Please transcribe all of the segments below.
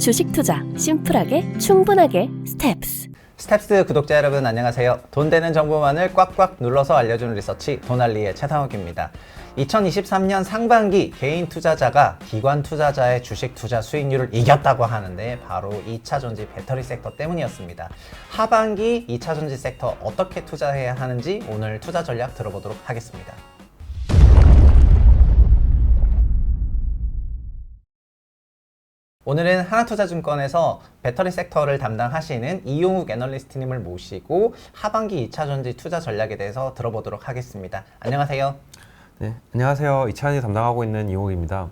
주식 투자 심플하게 충분하게 스텝스. 스텝스 구독자 여러분 안녕하세요. 돈 되는 정보만을 꽉꽉 눌러서 알려주는 리서치 돈알리의 최상욱입니다. 2023년 상반기 개인 투자자가 기관 투자자의 주식 투자 수익률을 이겼다고 하는데 바로 2차 전지 배터리 섹터 때문이었습니다. 하반기 2차 전지 섹터 어떻게 투자해야 하는지 오늘 투자 전략 들어보도록 하겠습니다. 오늘은 하나투자증권에서 배터리 섹터를 담당하시는 이용욱 애널리스트님을 모시고 하반기 2차 전지 투자 전략에 대해서 들어보도록 하겠습니다. 안녕하세요. 네, 안녕하세요. 이찬이 담당하고 있는 이용욱입니다.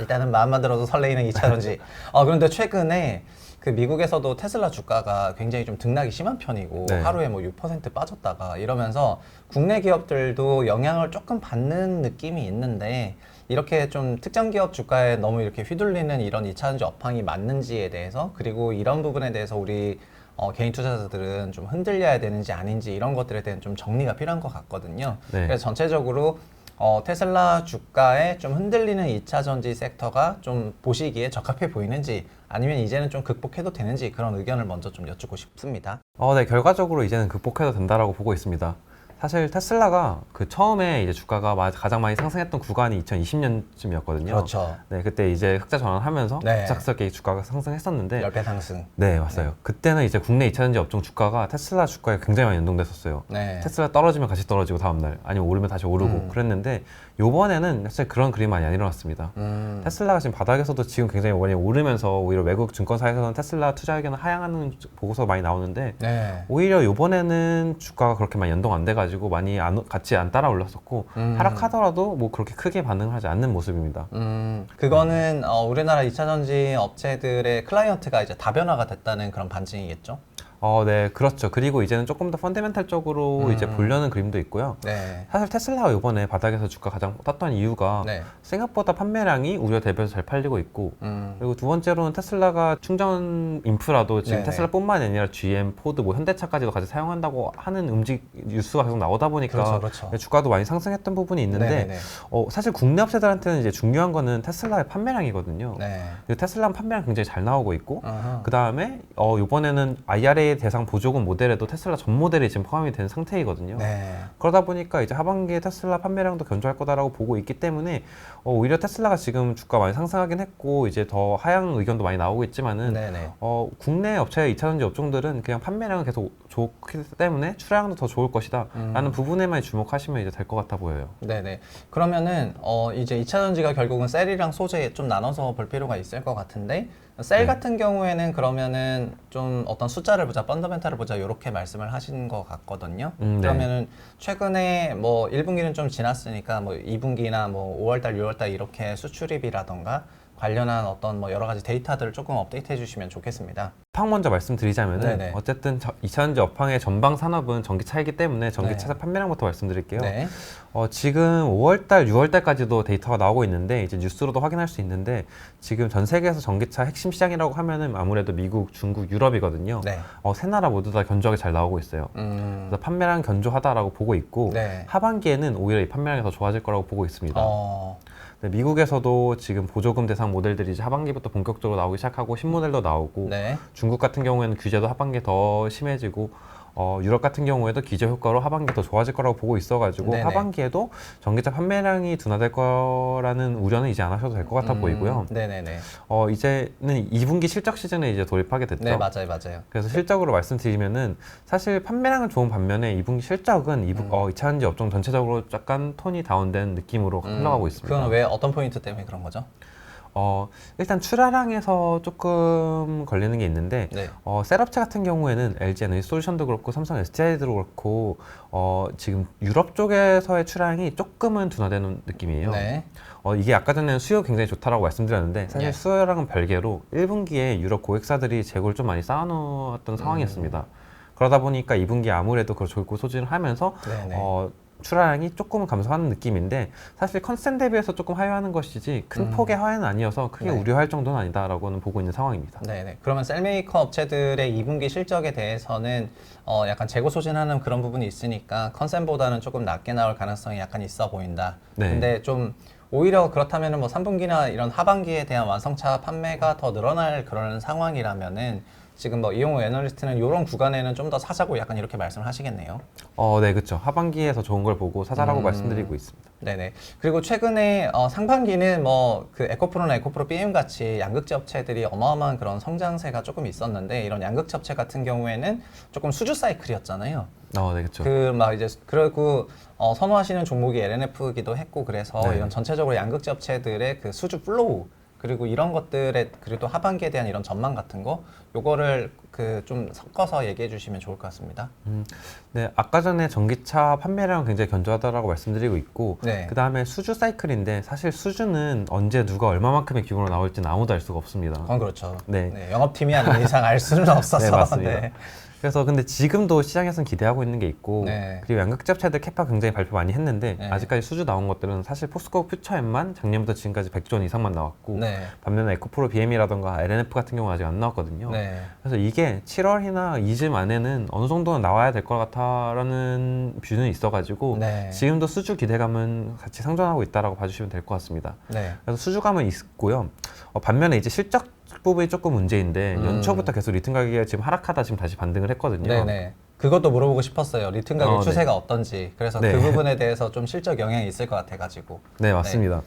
일단은 마음만 들어도 설레이는 2차 전지. 어, 그런데 최근에 그 미국에서도 테슬라 주가가 굉장히 좀 등락이 심한 편이고 네. 하루에 뭐 6% 빠졌다가 이러면서 국내 기업들도 영향을 조금 받는 느낌이 있는데 이렇게 좀 특정 기업 주가에 너무 이렇게 휘둘리는 이런 2차 전지 업황이 맞는지에 대해서 그리고 이런 부분에 대해서 우리 어, 개인 투자자들은 좀 흔들려야 되는지 아닌지 이런 것들에 대한 좀 정리가 필요한 것 같거든요. 네. 그래서 전체적으로 어, 테슬라 주가에 좀 흔들리는 2차 전지 섹터가 좀 보시기에 적합해 보이는지 아니면 이제는 좀 극복해도 되는지 그런 의견을 먼저 좀 여쭙고 싶습니다. 어, 네, 결과적으로 이제는 극복해도 된다라고 보고 있습니다. 사실 테슬라가 그 처음에 이제 주가가 마- 가장 많이 상승했던 구간이 2020년쯤이었거든요. 그렇죠. 네, 그때 이제 흑자 전환하면서 네. 급작스럽게 주가가 상승했었는데 10배 상승. 네, 맞아요. 그때는 이제 국내 2차전지 업종 주가가 테슬라 주가에 굉장히 많이 연동됐었어요. 네. 테슬라 떨어지면 같이 떨어지고 다음날 아니면 오르면 다시 오르고 음. 그랬는데 요번에는 사실 그런 그림이 많이 안 일어났습니다. 음. 테슬라가 지금 바닥에서도 지금 굉장히 많이 오르면서 오히려 외국 증권사에서는 테슬라 투자 의견을 하향하는 보고서가 많이 나오는데 네. 오히려 이번에는 주가가 그렇게 많이 연동 안돼 가지고 많이 안, 같이 안 따라 올랐었고 음. 하락하더라도 뭐 그렇게 크게 반응하지 않는 모습입니다. 음, 그거는 어, 우리나라 2차 전지 업체들의 클라이언트가 이제 다변화가 됐다는 그런 반증이겠죠? 어, 네, 그렇죠. 그리고 이제는 조금 더 펀더멘탈적으로 음. 이제 보려는 그림도 있고요. 네. 사실 테슬라가 이번에 바닥에서 주가 가장 떴던 이유가 네. 생각보다 판매량이 우려 대비해서 잘 팔리고 있고 음. 그리고 두 번째로는 테슬라가 충전 인프라도 지금 네네. 테슬라뿐만 아니라 GM, 포드, 뭐 현대차까지도 같이 사용한다고 하는 음식 뉴스가 계속 나오다 보니까 그렇죠, 그렇죠. 주가도 많이 상승했던 부분이 있는데 네네네. 어, 사실 국내 업체들한테는 이제 중요한 거는 테슬라의 판매량이거든요. 네. 테슬라는 판매량 굉장히 잘 나오고 있고. 그 다음에 어, 이번에는 IRA 대상 보조금 모델에도 테슬라 전 모델이 지금 포함이 된 상태이거든요. 네. 그러다 보니까 이제 하반기에 테슬라 판매량도 견조할 거다라고 보고 있기 때문에 어, 오히려 테슬라가 지금 주가 많이 상승하긴 했고 이제 더 하향 의견도 많이 나오고 있지만은 네 네. 어, 국내 업체 2차전지 업종들은 그냥 판매량은 계속 좋기 때문에 출하량도 더 좋을 것이다 음. 라는 부분에만 주목하시면 이제 될 것 같아 보여요. 네네. 그러면은 어 이제 2차 전지가 결국은 셀이랑 소재 좀 나눠서 볼 필요가 있을 것 같은데 셀 네. 같은 경우에는 그러면은 좀 어떤 숫자를 보자, 펀더멘탈을 보자 이렇게 말씀을 하신 것 같거든요. 음, 네. 그러면은 최근에 뭐 1분기는 좀 지났으니까 뭐 2분기나 뭐 5월달, 6월달 이렇게 수출입이라던가 관련한 어떤 뭐 여러 가지 데이터들을 조금 업데이트해 주시면 좋겠습니다. 팡 먼저 말씀드리자면은 네네. 어쨌든 저- 2차전지 업황의 전방 산업은 전기차이기 때문에 전기차 네. 판매량부터 말씀드릴게요. 네. 어, 지금 5월달, 6월달까지도 데이터가 나오고 있는데 이제 뉴스로도 확인할 수 있는데 지금 전 세계에서 전기차 핵심 시장이라고 하면은 아무래도 미국, 중국, 유럽이거든요. 네. 어, 세 나라 모두 다 견조하게 잘 나오고 있어요. 음. 그래서 판매량 견조하다라고 보고 있고 네. 하반기에는 오히려 이 판매량이 더 좋아질 거라고 보고 있습니다. 어. 네, 미국에서도 지금 보조금 대상 모델들이 이제 하반기부터 본격적으로 나오기 시작하고 신모델도 나오고 네. 중국 같은 경우에는 규제도 하반기에 더 심해지고 어, 유럽 같은 경우에도 기저 효과로 하반기 더 좋아질 거라고 보고 있어가지고 네네. 하반기에도 전기차 판매량이 둔화될 거라는 우려는 이제 안 하셔도 될 것 같아 음, 보이고요. 네네네. 어, 이제는 2분기 실적 시즌에 이제 돌입하게 됐죠. 네, 맞아요, 맞아요. 그래서 실적으로 말씀드리면은 사실 판매량은 좋은 반면에 2분기 실적은 2분, 음. 어, 2차전지 업종 전체적으로 약간 톤이 다운된 느낌으로 음, 흘러가고 있습니다. 그건 왜 어떤 포인트 때문에 그런 거죠? 어, 일단 출하량에서 조금 걸리는 게 있는데 네. 어, 셋업체 같은 경우에는 LG 에너지 솔루션도 그렇고 삼성 SDI도 그렇고 어, 지금 유럽 쪽에서의 출하량이 조금은 둔화되는 느낌이에요. 네. 어, 이게 아까 전에 수요 굉장히 좋다라고 말씀드렸는데 사실 예. 수요랑은 별개로 1분기에 유럽 고객사들이 재고를 좀 많이 쌓아놓았던 상황이었습니다. 그러다 보니까 2분기에 아무래도 그걸 졸고 소진을 하면서 네네. 어, 출하량이 조금은 감소하는 느낌인데 사실 컨센 대비해서 조금 하회하는 것이지 큰 음. 폭의 하회는 아니어서 크게 네. 우려할 정도는 아니다라고는 보고 있는 상황입니다. 네네. 그러면 셀메이커 업체들의 2분기 실적에 대해서는 어, 약간 재고 소진하는 그런 부분이 있으니까 컨센보다는 조금 낮게 나올 가능성이 약간 있어 보인다. 네. 근데 좀 오히려 그렇다면은 뭐 3분기나 이런 하반기에 대한 완성차 판매가 더 늘어날 그런 상황이라면은 지금 뭐 이용호 애널리스트는 이런 구간에는 좀 더 사자고 약간 이렇게 말씀을 하시겠네요. 어, 네, 그렇죠. 하반기에 더 좋은 걸 보고 사자라고 음. 말씀드리고 있습니다. 네네. 그리고 최근에 어, 상반기는 뭐 그 에코프로나 에코프로 BM 같이 양극재 업체들이 어마어마한 그런 성장세가 조금 있었는데 이런 양극재 업체 같은 경우에는 조금 수주 사이클이었잖아요. 어, 네, 그렇죠. 그 막 이제 그리고 어, 선호하시는 종목이 LNF기도 했고 그래서 네. 이런 전체적으로 양극재 업체들의 그 수주 플로우 그리고 이런 것들의 그리고 하반기에 대한 이런 전망 같은 거 요거를 그 좀 섞어서 얘기해 주시면 좋을 것 같습니다. 음, 네, 아까 전에 전기차 판매량 굉장히 견조하다라고 말씀드리고 있고, 네. 그 다음에 수주 사이클인데 사실 수주는 언제 누가 얼마만큼의 규모로 나올지는 아무도 알 수가 없습니다. 그건 그렇죠. 네. 영업팀이 아닌 이상 알 수는 없어서. 네, 맞습니다. 네. 그래서 근데 지금도 시장에서는 기대하고 있는 게 있고, 네. 그리고 양극재 업체들 캐파 굉장히 발표 많이 했는데 네. 아직까지 수주 나온 것들은 사실 포스코 퓨처엠만 작년부터 지금까지 100조 원 이상만 나왔고, 네. 반면에 에코프로 BM이라던가 LNF 같은 경우는 아직 안 나왔거든요. 네. 그래서 이게 7월이나 이쯤 안에는 어느 정도는 나와야 될 것 같다라는 뷰는 있어가지고 네. 지금도 수주 기대감은 같이 상존하고 있다라고 봐주시면 될 것 같습니다. 네. 그래서 수주감은 있고요. 어, 반면에 이제 실적 부분이 조금 문제인데 음. 연초부터 계속 리튬 가격이 지금 하락하다 지금 다시 반등을 했거든요. 네네. 그것도 물어보고 싶었어요. 리튬 가격 어, 네. 추세가 어떤지. 그래서 네. 그 부분에 대해서 좀 실적 영향이 있을 것 같아가지고. 네, 맞습니다.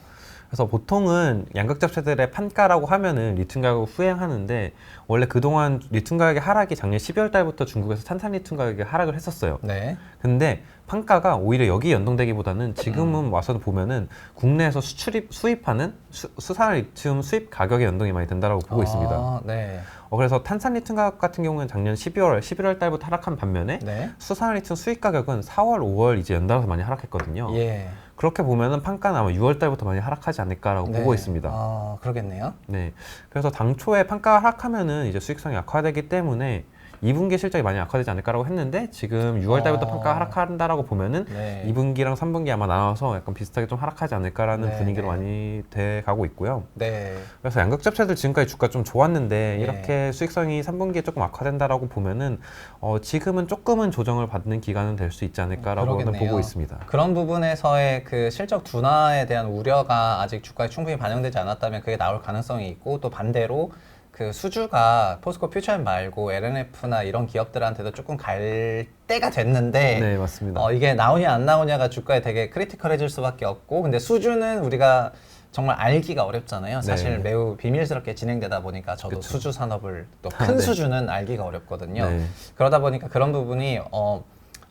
그래서 보통은 양극재 업체들의 판가라고 하면은 리튬 가격을 후행하는데 원래 그동안 리튬 가격의 하락이 작년 12월 달부터 중국에서 탄산 리튬 가격이 하락을 했었어요. 네. 근데 판가가 오히려 여기 연동되기보다는 지금은 음. 와서 보면은 국내에서 수출입 수입하는 수, 수산 리튬 수입 가격에 연동이 많이 된다라고 보고 아, 있습니다. 네. 어, 그래서 탄산 리튬 가격 같은 경우는 작년 12월, 11월 달부터 하락한 반면에 네. 수산 리튬 수입 가격은 4월, 5월 이제 연달아서 많이 하락했거든요. 예. 그렇게 보면은 판가는 아마 6월 달부터 많이 하락하지 않을까라고 네. 보고 있습니다. 아, 그러겠네요. 네. 그래서 당초에 판가가 하락하면은 이제 수익성이 악화되기 때문에 2분기 실적이 많이 악화되지 않을까라고 했는데 지금 6월 달부터 어. 판가가 하락한다라고 보면은 네. 2분기랑 3분기 아마 나와서 약간 비슷하게 좀 하락하지 않을까라는 네, 분위기로 네. 많이 돼 가고 있고요. 네. 그래서 양극접체들 지금까지 주가 좀 좋았는데 예. 이렇게 수익성이 3분기에 조금 악화된다라고 보면은 어, 지금은 조금은 조정을 받는 기간은 될 수 있지 않을까라고는. 보고 있습니다. 그런 부분에서의 그 실적 둔화에 대한 우려가 아직 주가에 충분히 반영되지 않았다면 그게 나올 가능성이 있고 또 반대로 그 수주가 포스코 퓨처엠 말고 LNF나 이런 기업들한테도 조금 갈 때가 됐는데 네, 맞습니다. 어, 이게 나오냐 안 나오냐가 주가에 되게 크리티컬해질 수밖에 없고 근데 수주는 우리가 정말 알기가 어렵잖아요. 사실 네. 매우 비밀스럽게 진행되다 보니까 저도 그쵸. 수주 산업을 또 큰 네. 수주는 알기가 어렵거든요. 네. 그러다 보니까 그런 부분이 어,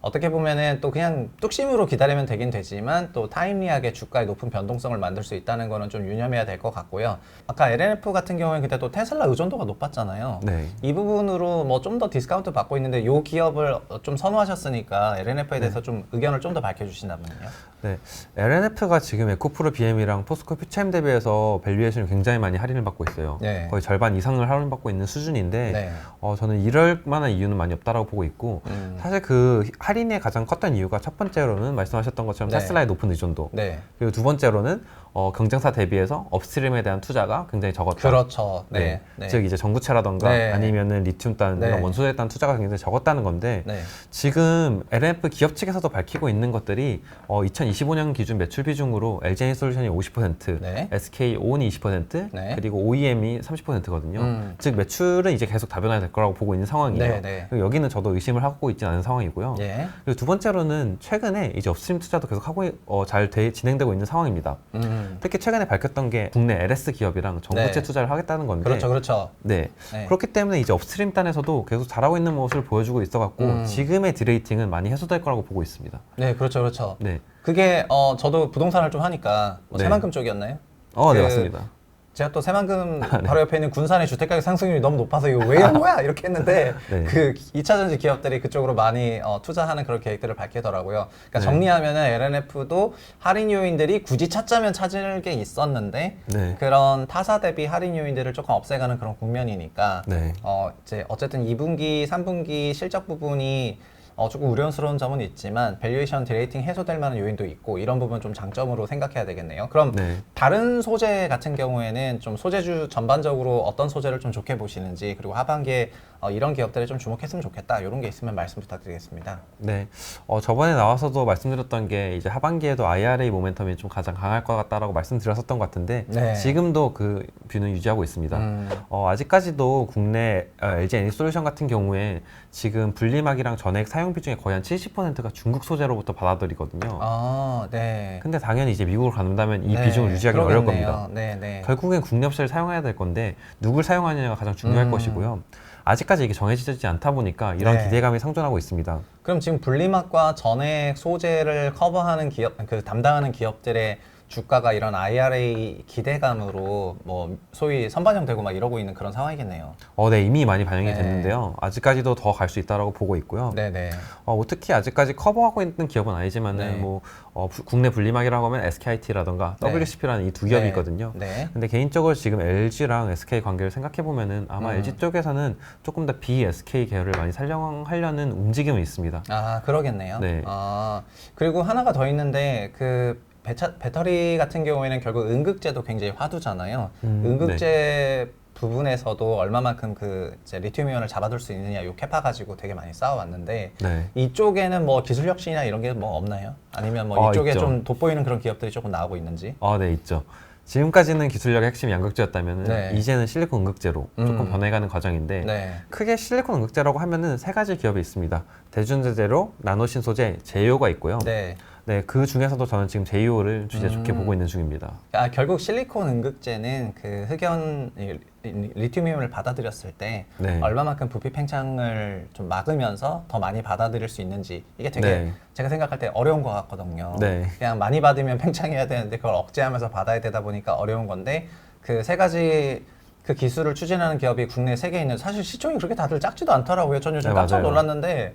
어떻게 보면은 또 그냥 뚝심으로 기다리면 되긴 되지만 또 타임리하게 주가의 높은 변동성을 만들 수 있다는 거는 좀 유념해야 될 것 같고요. 아까 LNF 같은 경우에는 그때 또 테슬라 의존도가 높았잖아요. 네. 이 부분으로 뭐 좀 더 디스카운트 받고 있는데 이 기업을 어, 좀 선호하셨으니까 LNF에 대해서 좀 의견을 좀 더 밝혀주신다면요. 네, LNF가 지금 에코프로 BM이랑 포스코 퓨처엠 대비해서 밸류에이션이 굉장히 많이 할인을 받고 있어요. 네. 거의 절반 이상을 할인받고 있는 수준인데 네. 어, 저는 이럴 만한 이유는 많이 없다라고 보고 있고 음. 사실 그 할인의 가장 컸던 이유가 첫 번째로는 말씀하셨던 것처럼 네. 테슬라의 높은 의존도 네. 그리고 두 번째로는 어, 경쟁사 대비해서 업스트림에 대한 투자가 굉장히 적었다. 그렇죠. 네. 네. 네. 즉 이제 전구체라던가 네. 아니면은 리튬 딴 네. 이런 원소에 딴 투자가 굉장히 적었다는 건데 네. 지금 LNF 기업 측에서도 밝히고 있는 것들이 어, 2025년 기준 매출 비중으로 LG 솔루션이 50%, 네. SK 오온이 20%, 네. 그리고 OEM이 30%거든요. 음. 즉 매출은 이제 계속 다변화될 될 거라고 보고 있는 상황이에요. 네, 네. 여기는 저도 의심을 하고 있지 않은 상황이고요. 예. 그리고 두 번째로는 최근에 이제 업스트림 투자도 계속 하고 어, 잘 돼- 진행되고 있는 상황입니다. 음. 특히 최근에 밝혔던 게 국내 LS 기업이랑 전구체 네. 투자를 하겠다는 건데 그렇죠. 그렇죠. 네. 네. 그렇기 때문에 이제 업스트림 단에서도 계속 잘하고 있는 모습을 보여주고 있어갖고 음. 지금의 디레이팅은 많이 해소될 거라고 보고 있습니다. 네, 그렇죠. 그렇죠. 네. 그게 어 저도 부동산을 좀 하니까 뭐 네. 새만금 쪽이었나요? 어, 네그 맞습니다. 제가 또 새만금 네. 바로 옆에 있는 군산의 주택가격 상승률이 너무 높아서 이거 왜 이런 거야 이렇게 했는데 네. 그 2차 전지 기업들이 그쪽으로 많이 어, 투자하는 그런 계획들을 밝히더라고요. 그러니까 네. 정리하면은 LNF도 할인 요인들이 굳이 찾자면 찾을 게 있었는데 네. 그런 타사 대비 할인 요인들을 조금 없애가는 그런 국면이니까 네. 어 이제 어쨌든 2분기, 3분기 실적 부분이 어, 조금 우려스러운 점은 있지만 밸류에이션 디레이팅 해소될 만한 요인도 있고 이런 부분 좀 장점으로 생각해야 되겠네요. 그럼 네. 다른 소재 같은 경우에는 좀 소재주 전반적으로 어떤 소재를 좀 좋게 보시는지 그리고 하반기에 어, 이런 기업들에 좀 주목했으면 좋겠다 이런 게 있으면 말씀 부탁드리겠습니다. 네. 어, 저번에 나와서도 말씀드렸던 게 이제 하반기에도 IRA 모멘텀이 좀 가장 강할 것 같다라고 말씀드렸었던 것 같은데 네. 지금도 그 뷰는 유지하고 있습니다. 음. 어, 아직까지도 국내 어, LG 에너솔루션 같은 경우에 지금 분리막이랑 전액 사용 비 중에 거의 한 70%가 중국 소재로부터 받아들이거든요. 아, 네. 근데 당연히 이제 미국으로 간다면 이 네, 비중을 유지하기 어려울. 겁니다. 네, 네. 결국엔 국내 업체를 사용해야 될 건데 누굴 사용하느냐가 가장 중요할 음. 것이고요. 아직까지 이게 정해지지 않다 보니까 이런 네. 기대감이 상존하고 있습니다. 그럼 지금 분리막과 전액 소재를 커버하는 기업, 그 담당하는 기업들의 주가가 이런 IRA 기대감으로 뭐 소위 선반영되고 막 이러고 있는 그런 상황이겠네요. 어, 네 이미 많이 반영이 네. 됐는데요. 아직까지도 더 갈 수 있다라고 보고 있고요. 네네. 어, 뭐 특히 아직까지 커버하고 있는 기업은 아니지만은 네. 뭐 어, 부- 국내 분리막이라고 하면 SKIT라던가 네. WCP라는 이 두 기업이 네. 있거든요. 네. 근데 개인적으로 지금 LG랑 SK 관계를 생각해 보면은 아마 음. LG 쪽에서는 조금 더 BSK 계열을 많이 살려하려는 움직임은 있습니다. 아 그러겠네요. 네. 아 그리고 하나가 더 있는데 그 배차, 배터리 같은 경우에는 결국 응급제도 굉장히 화두잖아요. 음, 응급제 부분에서도 얼마만큼 그 이제 리튬이온을 잡아둘 수 있느냐 요 캐파 가지고 되게 많이 싸워왔는데 네. 이쪽에는 뭐 기술 혁신이나 이런 게 뭐 없나요? 아니면 뭐 어, 이쪽에 있죠. 좀 돋보이는 그런 기업들이 조금 나오고 있는지? 아, 네, 있죠. 지금까지는 기술력의 핵심이 양극재였다면 네. 이제는 실리콘 응극재로 조금 음. 변해가는 과정인데 네. 크게 실리콘 응극재라고 하면은 세 가지 기업이 있습니다. 대준제재로, 나노신 소재, 제이오가 있고요. 네. 네. 그 중에서도 저는 지금 제이오를 진짜 좋게 음. 보고 있는 중입니다. 아, 결국 실리콘 응급제는 그 흑연 이- 리- 리튬이온을 받아들였을 때 네. 얼마만큼 부피 팽창을 좀 막으면서 더 많이 받아들일 수 있는지 이게 되게 네. 제가 생각할 때 어려운 것 같거든요. 네. 그냥 많이 받으면 팽창해야 되는데 그걸 억제하면서 받아야 되다 보니까 어려운 건데 그 세 가지 그 기술을 추진하는 기업이 국내 세 개 있는 사실 시총이 그렇게 다들 작지도 않더라고요. 전 요즘 네, 깜짝 맞아요. 놀랐는데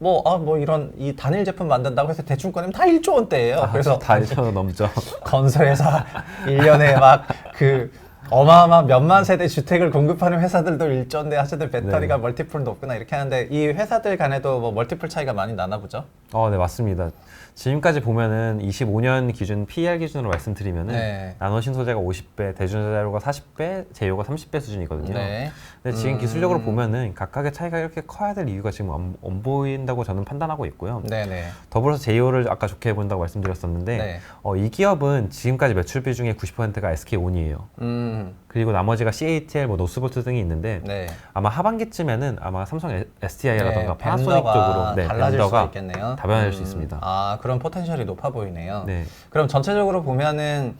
뭐 아 뭐 이런 이 단일 제품 만든다고 해서 대충 꺼내면 다 1조 원대예요. 아, 그래서 다 1천 넘죠. 건설회사 1년에 막 그 어마어마한 몇만 세대 주택을 공급하는 회사들도 일조인데 하여튼 배터리가 네. 멀티플 높구나 이렇게 하는데 이 회사들 간에도 뭐 멀티플 차이가 많이 나나 보죠? 어, 네, 맞습니다. 지금까지 보면은 25년 기준 PER 기준으로 말씀드리면은 네. 나노신 소재가 50배, 대준자료가 40배, 제이오가 30배 수준이거든요. 네. 근데 지금 음. 기술력으로 보면은 각각의 차이가 이렇게 커야 될 이유가 지금 안, 안 보인다고 저는 판단하고 있고요. 네네. 더불어서 제이오를 아까 좋게 본다고 말씀드렸었는데 네. 어, 이 기업은 지금까지 매출비 중에 90%가 SK온이에요. 음. 그리고 나머지가 CATL, 뭐 노스볼트 등이 있는데 네. 아마 하반기쯤에는 아마 삼성 SDI라던가 네, 파나소닉 쪽으로 네, 달라질 밴더가 있겠네요. 다변화될 수 있습니다. 아 그런 포텐셜이 높아 보이네요. 네. 그럼 전체적으로 보면은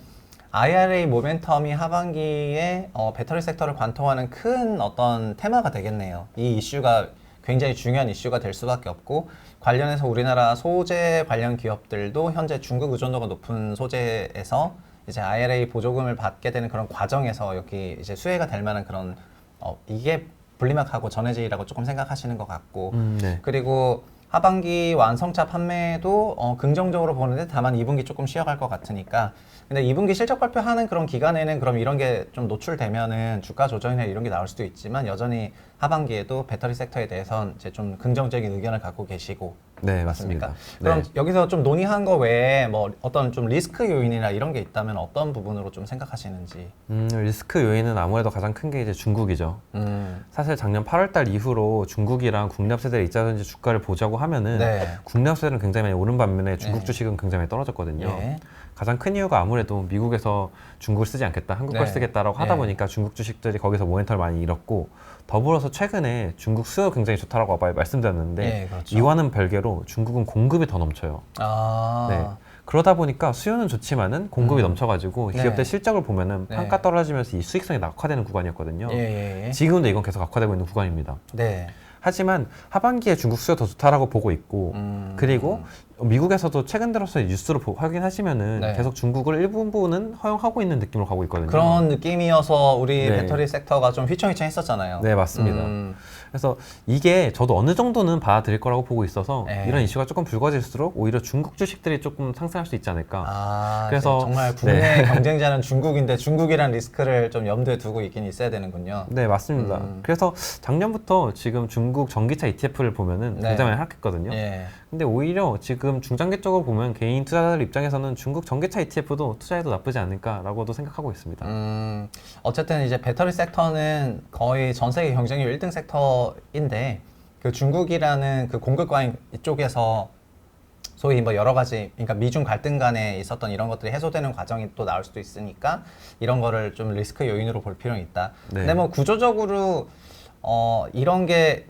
IRA 모멘텀이 하반기에 어, 배터리 섹터를 관통하는 큰 어떤 테마가 되겠네요. 이 이슈가 굉장히 중요한 이슈가 될 수밖에 없고 관련해서 우리나라 소재 관련 기업들도 현재 중국 의존도가 높은 소재에서 이제 IRA 보조금을 받게 되는 그런 과정에서 여기 이제 수혜가 될 만한 그런 어, 이게 분리막하고 전해질이라고 조금 생각하시는 것 같고. 음, 네. 그리고 하반기 완성차 판매도 어, 긍정적으로 보는데 다만 2분기 조금 쉬어갈 것 같으니까. 근데 2분기 실적 발표하는 그런 기간에는 그럼 이런 게 좀 노출되면은 주가 조정이나 이런 게 나올 수도 있지만 여전히 하반기에도 배터리 섹터에 대해선 이제 좀 긍정적인 의견을 갖고 계시고 네? 맞습니다. 그럼 네. 여기서 좀 논의한 거 외에 뭐 어떤 좀 리스크 요인이나 이런 게 있다면 어떤 부분으로 좀 생각하시는지. 음, 리스크 요인은 아무래도 가장 큰 게 이제 중국이죠. 음. 사실 작년 8월달 이후로 중국이랑 국내 업체들의 이자전지 주가를 보자고 하면은 네. 국내 업체들은 굉장히 많이 오른 반면에 중국 네. 주식은 굉장히 많이 떨어졌거든요. 예. 가장 큰 이유가 아무래도 미국에서 중국을 쓰지 않겠다, 한국 걸 네. 쓰겠다라고 하다 네. 보니까 중국 주식들이 거기서 모멘텀을 많이 잃었고 더불어서 최근에 중국 수요 굉장히 좋다라고 말- 말씀드렸는데 예, 그렇죠. 이와는 별개로 중국은 공급이 더 넘쳐요. 아. 네. 그러다 보니까 수요는 좋지만은 공급이 음. 넘쳐가지고 네. 기업들 실적을 보면은 네. 판가 떨어지면서 이 수익성이 낙화되는 구간이었거든요. 예, 예, 예. 지금도 이건 계속 악화되고 있는 구간입니다. 네. 하지만 하반기에 중국 수요 더 좋다라고 보고 있고 음. 그리고 미국에서도 최근 들어서 뉴스로 보- 확인하시면은 네. 계속 중국을 일부분은 허용하고 있는 느낌으로 가고 있거든요. 그런 느낌이어서 우리 네. 배터리 섹터가 좀 휘청휘청 했었잖아요. 네 맞습니다. 음, 그래서 이게 저도 어느 정도는 받아들일 거라고 보고 있어서 네. 이런 이슈가 조금 불거질수록 오히려 중국 주식들이 조금 상승할 수 있지 않을까. 아, 그래서- 정말 국내 경쟁자는 중국인데 중국이란 리스크를 좀 염두에 두고 있긴 있어야 되는군요. 네 맞습니다. 음. 그래서 작년부터 지금 중국 전기차 ETF를 보면은 네. 굉장히 하락했거든요. 예. 근데 오히려 지금 중장기적으로 보면 개인 투자자들 입장에서는 중국 전기차 ETF도 투자해도 나쁘지 않을까라고도 생각하고 있습니다. 음, 어쨌든 이제 배터리 섹터는 거의 전 세계 경쟁률 1등 섹터 인데 그 중국이라는 그 공급과잉 이쪽에서 소위 뭐 여러 가지 그러니까 미중 갈등 간에 있었던 이런 것들이 해소되는 과정이 또 나올 수도 있으니까 이런 거를 좀 리스크 요인으로 볼 필요는 있다. 네. 근데 뭐 구조적으로 어 이런 게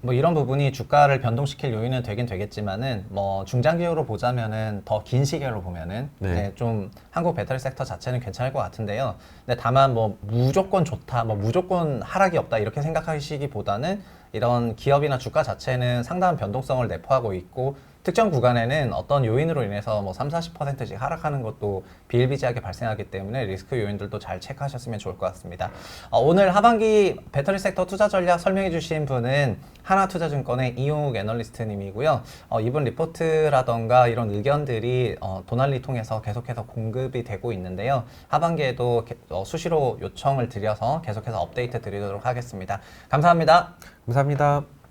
뭐 이런 부분이 주가를 변동시킬 요인은 되긴 되겠지만은 뭐 중장기적으로 보자면은 더 긴 시계로 보면은 네. 네, 좀 한국 배터리 섹터 자체는 괜찮을 것 같은데요. 근데 다만 뭐 무조건 좋다, 뭐 무조건 하락이 없다 이렇게 생각하시기보다는 이런 기업이나 주가 자체는 상당한 변동성을 내포하고 있고 특정 구간에는 어떤 요인으로 인해서 뭐 3, 40%씩 하락하는 것도 비일비재하게 발생하기 때문에 리스크 요인들도 잘 체크하셨으면 좋을 것 같습니다. 어, 오늘 하반기 배터리 섹터 투자 전략 설명해 주신 분은 하나투자증권의 이용욱 애널리스트님이고요. 어, 이분 리포트라던가 이런 의견들이 어, 도날리 통해서 계속해서 공급이 되고 있는데요. 하반기에도 게- 어, 수시로 요청을 드려서 계속해서 업데이트 드리도록 하겠습니다. 감사합니다. 감사합니다.